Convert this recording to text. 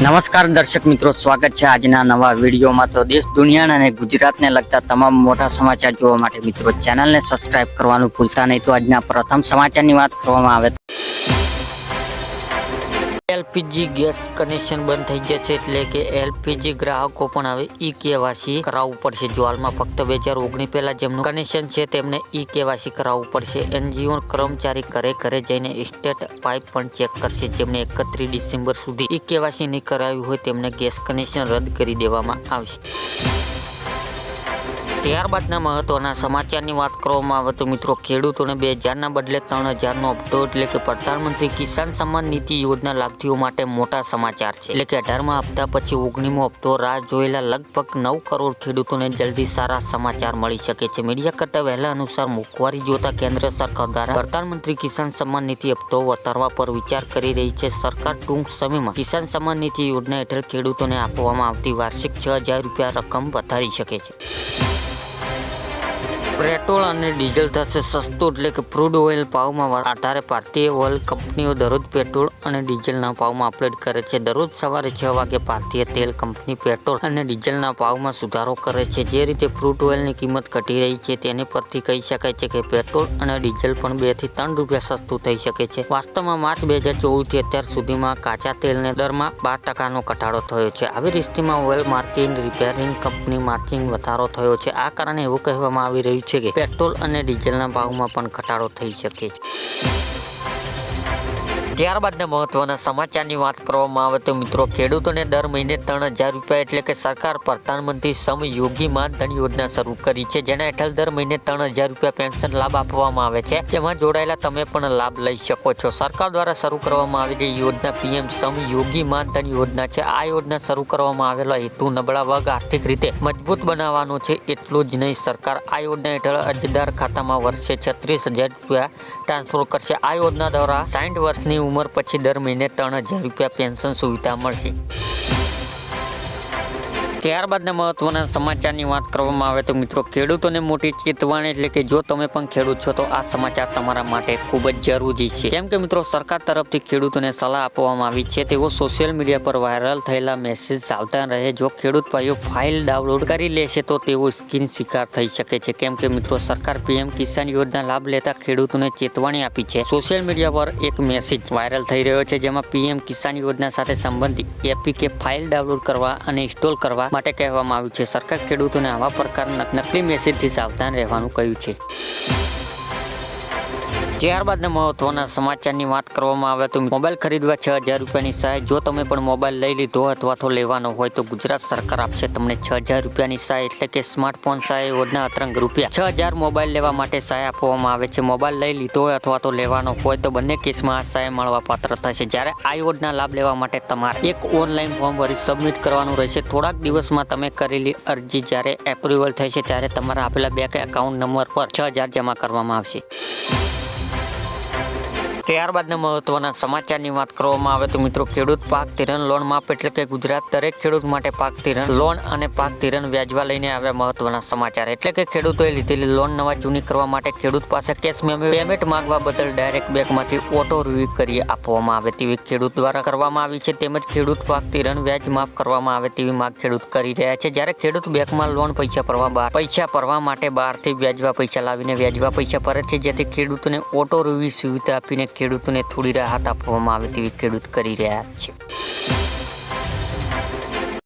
નમસ્કાર દર્શક મિત્રો, સ્વાગત છે આજના નવા વિડીયોમાં. તો દેશ, દુનિયાના અને ગુજરાતને લગતા તમામ મોટા સમાચાર જોવા માટે મિત્રો, ચેનલને સબસ્ક્રાઇબ કરવાનું ભૂલતા નહીં. તો આજના પ્રથમ સમાચારની વાત કરવામાં આવે એલપીજી ગેસ કનેક્શન બંધ થઈ જશે એટલે કે એલપીજી ગ્રાહકો પણ હવે ઈ કેવાસી કરાવવું પડશે. જો હાલમાં ફક્ત બે હજાર ઓગણીસ પહેલા જેમનું કનેક્શન છે, તેમને ઈ કેવાસી કરાવવું પડશે. એનજીઓ કર્મચારી ઘરે ઘરે જઈને સ્ટેટ પાઇપ પણ ચેક કરશે. જેમને એકત્રીસ ડિસેમ્બર સુધી ઈ કેવાસી નહીં કરાવ્યું હોય તેમને ગેસ કનેક્શન રદ કરી દેવામાં આવશે. ત્યારબાદના મહત્વના સમાચારની વાત કરવામાં આવે તો મિત્રો, ખેડૂતોને બે હજારના બદલે ત્રણ હજારનો હપ્તો એટલે કે પ્રધાનમંત્રી કિસાન સન્માન નિધિ યોજના લાભથીઓ માટે મોટા સમાચાર છે. એટલે કે અઢારમા હપ્તા પછી ઓગણીમો હપ્તો રાહ જોયેલા લગભગ નવ કરોડ ખેડૂતોને જલ્દી સારા સમાચાર મળી શકે છે. મીડિયા કરતા વહેલા અનુસાર મોંઘવારી જોતા કેન્દ્ર સરકાર દ્વારા પ્રધાનમંત્રી કિસાન સન્માન નિધિ હપ્તો વધારવા પર વિચાર કરી રહી છે. સરકાર ટૂંક સમયમાં કિસાન સન્માન નીતિ યોજના હેઠળ ખેડૂતોને આપવામાં આવતી વાર્ષિક છ હજાર રૂપિયા રકમ વધારી શકે છે. પેટ્રોલ અને ડીઝલ થશે સસ્તું, એટલે કે ક્રૂડ ઓઇલ ભાવમાં આધારે ભારતીય ઓઇલ કંપનીઓ દરરોજ પેટ્રોલ અને ડીઝલના ભાવમાં અપડેટ કરે છે. દરરોજ સવારે છ વાગે ભારતીય તેલ કંપની પેટ્રોલ અને ડીઝલના ભાવમાં સુધારો કરે છે. જે રીતે ક્રૂડ ઓઇલની કિંમત ઘટી રહી છે, તેની પરથી કહી શકાય છે કે પેટ્રોલ અને ડીઝલ પણ બેથી ત્રણ રૂપિયા સસ્તું થઈ શકે છે. વાસ્તવમાં માર્ચ બે હજાર ચોવીસથી અત્યાર સુધીમાં કાચા તેલને દરમાં બાર ટકાનો ઘટાડો થયો છે. આવી સ્થિતિમાં oil marking repairing company marking વધારો થયો છે. આ કારણે એવું કહેવામાં આવી રહ્યું છે કે પેટ્રોલ અને ડીઝલના ભાવમાં પણ ઘટાડો થઈ શકે છે. ત્યારબાદના મહત્વના સમાચારની વાત કરવામાં આવે તો મિત્રો, ખેડૂતોને દર મહિને ત્રણ હજાર રૂપિયા એટલે કે સરકાર પ્રધાનમંત્રી શ્રમ યોગી માનધન યોજના શરૂ કરી છે, જેના હેઠળ દર મહિને ત્રણ હજાર રૂપિયા પેન્શન લાભ આપવામાં આવે છે. જેમાં જોડાયેલા તમે પણ લાભ લઈ શકો છો. સરકાર દ્વારા શરૂ કરવામાં આવેલી યોજના પીએમ સમ યોગી માનધન યોજના છે. આ યોજના શરૂ કરવામાં આવેલો હેતુ નબળા વર્ગ આર્થિક રીતે મજબૂત બનાવવાનો છે, એટલું જ નહીં, સરકાર આ યોજના હેઠળ અરજદાર ખાતામાં વર્ષે છત્રીસ હજાર રૂપિયા ટ્રાન્સફર કરશે. આ યોજના દ્વારા સાઠ વર્ષની ઉંમર પછી દર મહિને ત્રણ હજાર રૂપિયા પેન્શન સુવિધા મળશે. ત્યારબાદના મહત્વના સમાચારની વાત કરવામાં આવે તો મિત્રો, ખેડૂતોને મોટી ચેતવણી એટલે કે જો તમે પણ ખેડૂત છો તો આ સમાચાર તમારા માટે ખૂબ જ જરૂરી છે. કેમ કે મિત્રો, સરકાર તરફથી ખેડૂતોને સલાહ આપવામાં આવી છે. તેઓ સોશિયલ મીડિયા પર વાયરલ થયેલા મેસેજ સાવધાન રહે. જો ખેડૂત ભાઈઓ ફાઇલ ડાઉનલોડ કરી લેશે તો તેઓ સ્કીન શિકાર થઈ શકે છે. કેમ કે મિત્રો, સરકાર પીએમ કિસાન યોજના લાભ લેતા ખેડૂતોને ચેતવણી આપી છે. સોશિયલ મીડિયા પર એક મેસેજ વાયરલ થઈ રહ્યો છે જેમાં પીએમ કિસાન યોજના સાથે સંબંધિત એપીકે ફાઇલ ડાઉનલોડ કરવા અને ઇન્સ્ટોલ કરવા માટે કહેવામાં આવ્યું છે. સરકાર ખેડૂતોને આવા પ્રકારના નકલી મેસેજથી સાવધાન રહેવાનું કહ્યું છે. ત્યારબાદના મહત્વના સમાચારની વાત કરવામાં આવે તો મોબાઈલ ખરીદવા છ હજાર રૂપિયાની સહાય. જો તમે પણ મોબાઈલ લઈ લીધો અથવા તો લેવાનો હોય તો ગુજરાત સરકાર આપશે તમને છ હજાર રૂપિયાની સહાય એટલે કે સ્માર્ટફોન સહાય, યોજના અતરંગ રૂપિયા. છ હજાર મોબાઈલ લેવા માટે સહાય આપવામાં આવે છે. મોબાઈલ લઈ લીધો હોય અથવા તો લેવાનો હોય તો બંને કેસમાં આ સહાય મળવા પાત્ર થશે. જ્યારે આ યોજના લાભ લેવા માટે તમારે એક ઓનલાઈન ફોર્મ ભરી સબમિટ કરવાનું રહેશે. થોડાક દિવસમાં તમે કરેલી અરજી જ્યારે એપ્રુવલ થશે ત્યારે તમારા આપેલા બેંક એકાઉન્ટ નંબર પર છ હજાર જમા કરવામાં આવશે. ત્યારબાદના મહત્વના સમાચારની વાત કરવામાં આવે તો મિત્રો ખેડૂત પાક ધિરાણ લોન માફ એટલે કે ગુજરાત દરેક ખેડૂત માટે પાક ધિરણ લોન અને પાક ધિરણ વ્યાજવા લઈને આવ્યા મહત્વના સમાચાર. એટલે કે ખેડૂતોએ લીધેલી લોન નવા જૂની કરવા માટે ખેડૂત પાસે કેશ પેમેન્ટ માંગવા બદલ ડાયરેક્ટ બેંકમાંથી ઓટો રિવ્યુ કરી આપવામાં આવે તેવી ખેડૂત દ્વારા કરવામાં આવી છે. તેમજ ખેડૂત પાક ધિરણ વ્યાજ માફ કરવામાં આવે તેવી માંગ ખેડૂત કરી રહ્યા છે. જ્યારે ખેડૂત બેંકમાં લોન પૈસા ભરવા બહાર પૈસા ભરવા માટે બહારથી વ્યાજવા પૈસા લાવીને વ્યાજવા પૈસા ભરે છે. જેથી ખેડૂતોને ઓટો રિવ્યુ સુવિધા આપીને ખેડૂતોને થોડી રાહત આપવામાં આવે તેવી ખેડૂત કરી રહ્યા છે.